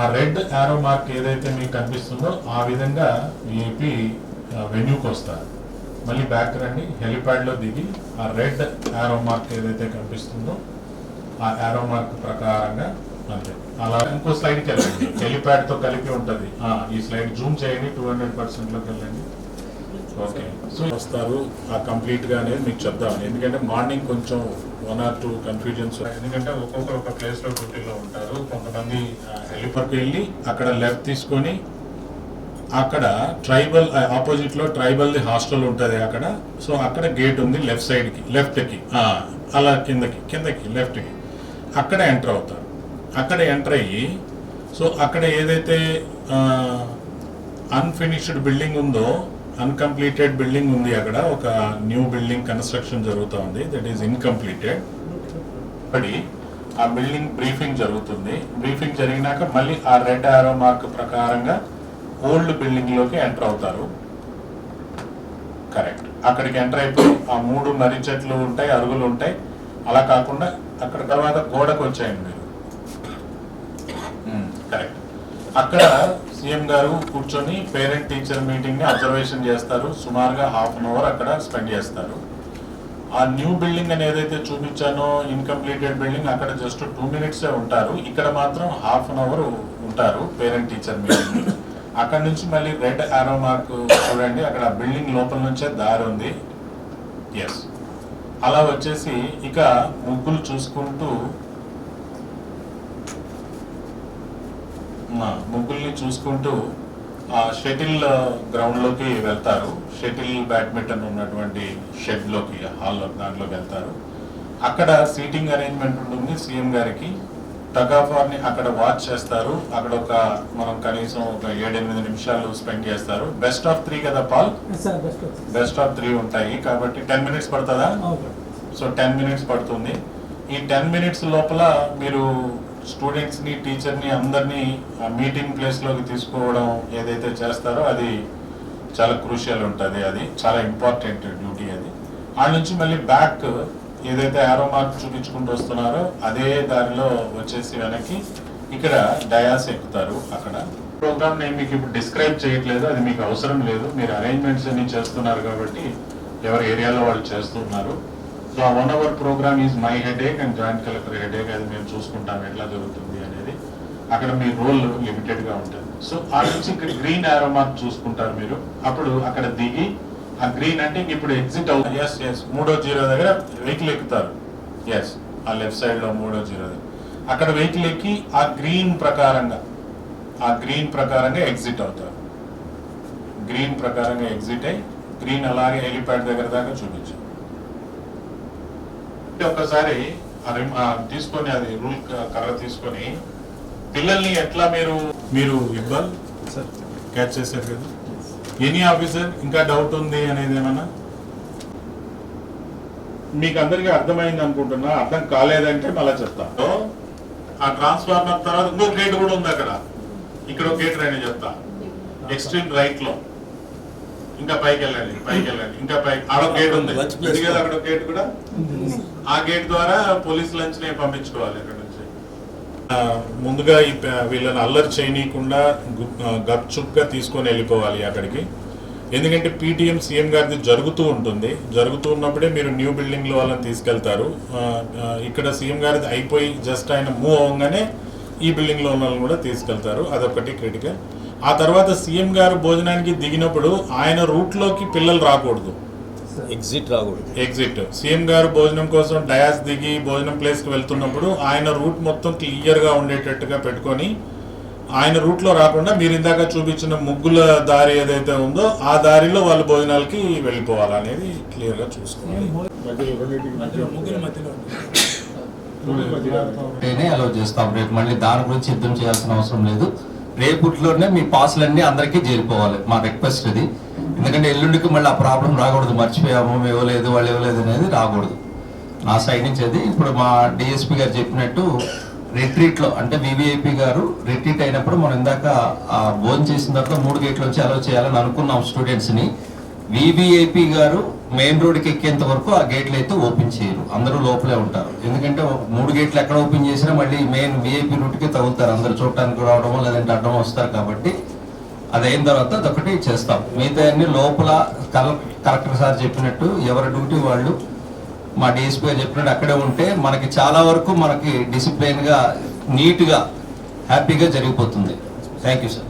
ఆ red arrow mark ఏదైతే మీకు కనిపిస్తుందో ఆ విధంగా విఐపి వెన్యూకి వస్తారు. మళ్ళీ బ్యాక్ రండి హెలిప్యాడ్లో దిగి ఆ రెడ్ యారో మార్క్ ఏదైతే కనిపిస్తుందో ఆ యారో మార్క్ ప్రకారంగా అంతే. అలా ఇంకో స్లైడ్కి వెళ్ళండి. హెలిప్యాడ్తో కలిపి ఉంటుంది. ఈ స్లైడ్ జూమ్ చేయండి. టూ హండ్రెడ్ పర్సెంట్లోకి వెళ్ళండి. ఓకే. సో వస్తారు. ఆ కంప్లీట్గా అనేది మీకు చెప్దాం. ఎందుకంటే మార్నింగ్ కొంచెం వన్ ఆర్ టూ కన్ఫ్యూజన్స్ ఎందుకంటే ఒక్కొక్కరు ఒక ప్లేస్లో డ్యూటీలో ఉంటారు. కొంతమంది హెలిపర్కి వెళ్ళి అక్కడ లెఫ్ట్ తీసుకొని అక్కడ ట్రైబల్ ఆపోజిట్లో ట్రైబల్ ది హాస్టల్ ఉంటుంది అక్కడ. సో అక్కడ గేట్ ఉంది లెఫ్ట్ సైడ్కి లెఫ్ట్కి. అలా కిందకి కిందకి లెఫ్ట్కి. అక్కడ ఎంటర్ అవుతారు. అక్కడ ఎంటర్ అయ్యి సో అక్కడ ఏదైతే అన్ఫినిష్డ్ బిల్డింగ్ ఉందో అన్కంప్లీటెడ్ బిల్డింగ్ ఉంది అక్కడ. ఒక న్యూ బిల్డింగ్ కన్స్ట్రక్షన్ జరుగుతూ ఉంది. దట్ ఈస్ ఇన్కంప్లీటెడ్ పడి ఆ బిల్డింగ్ బ్రీఫింగ్ జరుగుతుంది. బ్రీఫింగ్ జరిగినాక మళ్ళీ ఆ రెడ్ ఆరో మార్క్ ప్రకారంగా ఓల్డ్ బిల్డింగ్లోకి ఎంటర్ అవుతారు. కరెక్ట్ అక్కడికి ఎంటర్ అయిపోయి ఆ మూడు మర్రి చెట్లు ఉంటాయి అరుగులు ఉంటాయి. అలా కాకుండా అక్కడ తర్వాత గోడకు వచ్చాయండి మీరు. Hmm, కరెక్ట్ అక్కడ సీఎం గారు కూర్చొని పేరెంట్ టీచర్ మీటింగ్ని అబ్జర్వేషన్ చేస్తారు. సుమారుగా హాఫ్ అన్ అవర్ అక్కడ స్పెండ్ చేస్తారు. ఆ న్యూ బిల్డింగ్ అని ఏదైతే చూపించానో ఇన్కంప్లీటెడ్ బిల్డింగ్ అక్కడ జస్ట్ టూ మినిట్స్ ఉంటారు. ఇక్కడ మాత్రం హాఫ్ అన్ అవర్ ఉంటారు పేరెంట్ టీచర్ మీటింగ్ అక్కడ నుంచి మళ్ళీ రెడ్ ఆరో మార్క్ చూడండి అక్కడ బిల్డింగ్ లోపల నుంచే దారి ఉంది. ఎస్ అలా వచ్చేసి ఇక ముగ్గులు చూసుకుంటూ ఆ, ముగ్గుల్ని చూసుకుంటూ ఆ షటిల్ గ్రౌండ్లోకి వెళ్తారు. షటిల్ బ్యాడ్మింటన్ ఉన్నటువంటి షెడ్లోకి హాల్ దాంట్లోకి వెళ్తారు. అక్కడ సీటింగ్ అరేంజ్మెంట్ ఉంటుంది. సీఎం గారికి టగ్ ఆఫ్ వార్ని అక్కడ వాచ్ చేస్తారు. అక్కడ ఒక మనం కనీసం ఒక ఏడెనిమిది నిమిషాలు స్పెండ్ చేస్తారు. బెస్ట్ ఆఫ్ త్రీ కదా పాల్? బెస్ట్ ఆఫ్ త్రీ ఉంటాయి. కాబట్టి టెన్ మినిట్స్ పడుతుందా? సో టెన్ మినిట్స్ పడుతుంది. ఈ టెన్ మినిట్స్ లోపల మీరు స్టూడెంట్స్ని టీచర్ని అందరినీ ఆ అందరినీ మీటింగ్ ప్లేస్లోకి తీసుకోవడం ఏదైతే చేస్తారో అది చాలా క్రూషియల్ ఉంటుంది. అది చాలా ఇంపార్టెంట్ డ్యూటీ అది. ఆ నుంచి మళ్ళీ బ్యాక్ ఏదైతే ఆరో మార్క్ చూపించుకుంటూ వస్తున్నారో అదే దారిలో వచ్చేసి వెనక్కి ఇక్కడ డయాస్ ఎక్కుతారు అక్కడ. ప్రోగ్రామ్ నేను మీకు ఇప్పుడు డిస్క్రైబ్ చేయట్లేదు. అది మీకు అవసరం లేదు. మీరు అరేంజ్మెంట్స్ అన్ని చేస్తున్నారు కాబట్టి ఎవరి ఏరియాలో వాళ్ళు చేస్తున్నారు. సో ఆ one hour programme is my headache and joint collector headache అది మేము చూసుకుంటాం ఎట్లా జరుగుతుంది అనేది. అక్కడ మీ రోల్ లిమిటెడ్గా ఉంటుంది. సో ఆ నుంచి ఇక్కడ గ్రీన్ ఆరో మార్క్ చూసుకుంటారు మీరు. అప్పుడు అక్కడ దిగి ఆ గ్రీన్ అంటే ఇప్పుడు ఎగ్జిట్ అవుతుంది. ఎస్ ఎస్ మూడో జీరో దగ్గర వెహికల్ ఎక్కుతారు. ఎస్ ఆ లెఫ్ట్ సైడ్లో మూడో జీరో దగ్గర. అక్కడ వెహికల్ ఎక్కి ఆ గ్రీన్ ప్రకారంగా ఆ గ్రీన్ ప్రకారంగా ఎగ్జిట్ అవుతారు. గ్రీన్ ప్రకారంగా ఎగ్జిట్ అయ్యి గ్రీన్ అలాగే హెలిప్యాడ్ దగ్గర దాకా చూపించారు. ఒక్కసారి తీసుకొని అది రూల్ కర్ర తీసుకొని పిల్లల్ని ఎట్లా మీరు మీరు ఇవ్వాలి సార్. క్యాచ్ చేశారు కదా? ఎనీ ఆఫీసర్ ఇంకా డౌట్ ఉంది అనేది ఏమన్నా? మీకు అందరికీ అర్థమైంది అనుకుంటున్నా అర్థం కాలేదంటే మళ్ళీ చెప్తా. ఆ ట్రాన్స్ఫార్మర్ తర్వాత ఇంకో గేట్ కూడా ఉంది అక్కడ. ఇక్కడ ఒక గేట్ రండి చెప్తా. ఎక్స్ట్రీమ్ రైట్లో ఇంకా పైకి వెళ్ళండి పైకి వెళ్ళండి ఇంకా పైకి ఆడ గేట్ ఉంది. కదా అక్కడ గేట్ కూడా? ఆ గేట్ ద్వారా పోలీస్ లంచ్ని పంపించుకోవాలి అక్కడ నుంచి. ముందుగా వీళ్ళని అల్లరి చేయనీయకుండా గప్చుప్గా తీసుకొని వెళ్ళిపోవాలి అక్కడికి. ఎందుకంటే పీటీఎం సీఎం గారిది జరుగుతూ ఉంటుంది. జరుగుతూ ఉన్నప్పుడే మీరు న్యూ బిల్డింగ్లో వాళ్ళని తీసుకెళ్తారు. ఇక్కడ సీఎం గారిది అయిపోయి జస్ట్ ఆయన మూవ్ అవ్వగానే ఈ బిల్డింగ్లో ఉన్న వాళ్ళని కూడా తీసుకెళ్తారు. అదొకటి క్రిటికల్. ఆ తర్వాత సీఎం గారు భోజనానికి దిగినప్పుడు ఆయన రూట్లోకి పిల్లలు రాకూడదు. ఎగ్జిట్ రాకూడదు. ఎగ్జిట్ సీఎం గారు భోజనం కోసం డయాస్ దిగి భోజనం ప్లేస్కి వెళ్తున్నప్పుడు ఆయన రూట్ మొత్తం క్లియర్గా ఉండేటట్టుగా పెట్టుకొని ఆయన రూట్లో రాకుండా మీరు ఇందాక చూపించిన ముగ్గుల దారి ఏదైతే ఉందో ఆ దారిలో వాళ్ళ భోజనాలకి వెళ్ళిపోవాలి అనేది క్లియర్గా చూసుకోవాలి అలౌ చేస్తాం రేపు మళ్ళీ దాని గురించి యుద్ధం చేయాల్సిన అవసరం లేదు. రేపుట్లోనే మీ పాసులన్నీ అందరికీ చేరిపోవాలి. మా రిక్వెస్ట్ ఇది. ఎందుకంటే ఎల్లుండికి మళ్ళీ ఆ ప్రాబ్లం రాకూడదు. మర్చిపోయాము ఇవ్వలేదు వాళ్ళు ఇవ్వలేదు అనేది రాకూడదు. నా సైడ్ నుంచి అది. ఇప్పుడు మా డిఎస్పీ గారు చెప్పినట్టు రిట్రీట్లో అంటే వివిఐపి గారు రిట్రీట్ అయినప్పుడు మనం ఇందాక ఆ భోజనం చేసిన తర్వాత మూడు గేట్ల వచ్చి అలౌ చేయాలని అనుకున్నాం స్టూడెంట్స్ని వివిఐపి గారు మెయిన్ రోడ్కి ఎక్కేంత వరకు ఆ గేట్లు అయితే ఓపెన్ చేయరు. అందరూ లోపలే ఉంటారు. ఎందుకంటే మూడు గేట్లు ఎక్కడ ఓపెన్ చేసినా మళ్ళీ మెయిన్ విఐపి రూట్కి తగులుతారు. అందరూ చూడటానికి రావడమో లేదంటే అడ్డం వస్తారు కాబట్టి అది అయిన తర్వాత అదొకటి చేస్తాం. మిగతా అన్ని లోపల కలెక్టర్ సార్ చెప్పినట్టు ఎవరి డ్యూటీ వాళ్ళు మా డిఎస్పీ గారు చెప్పినట్టు అక్కడే ఉంటే మనకి చాలా వరకు మనకి డిసిప్లైన్గా నీట్గా హ్యాపీగా జరిగిపోతుంది. Thank you sir.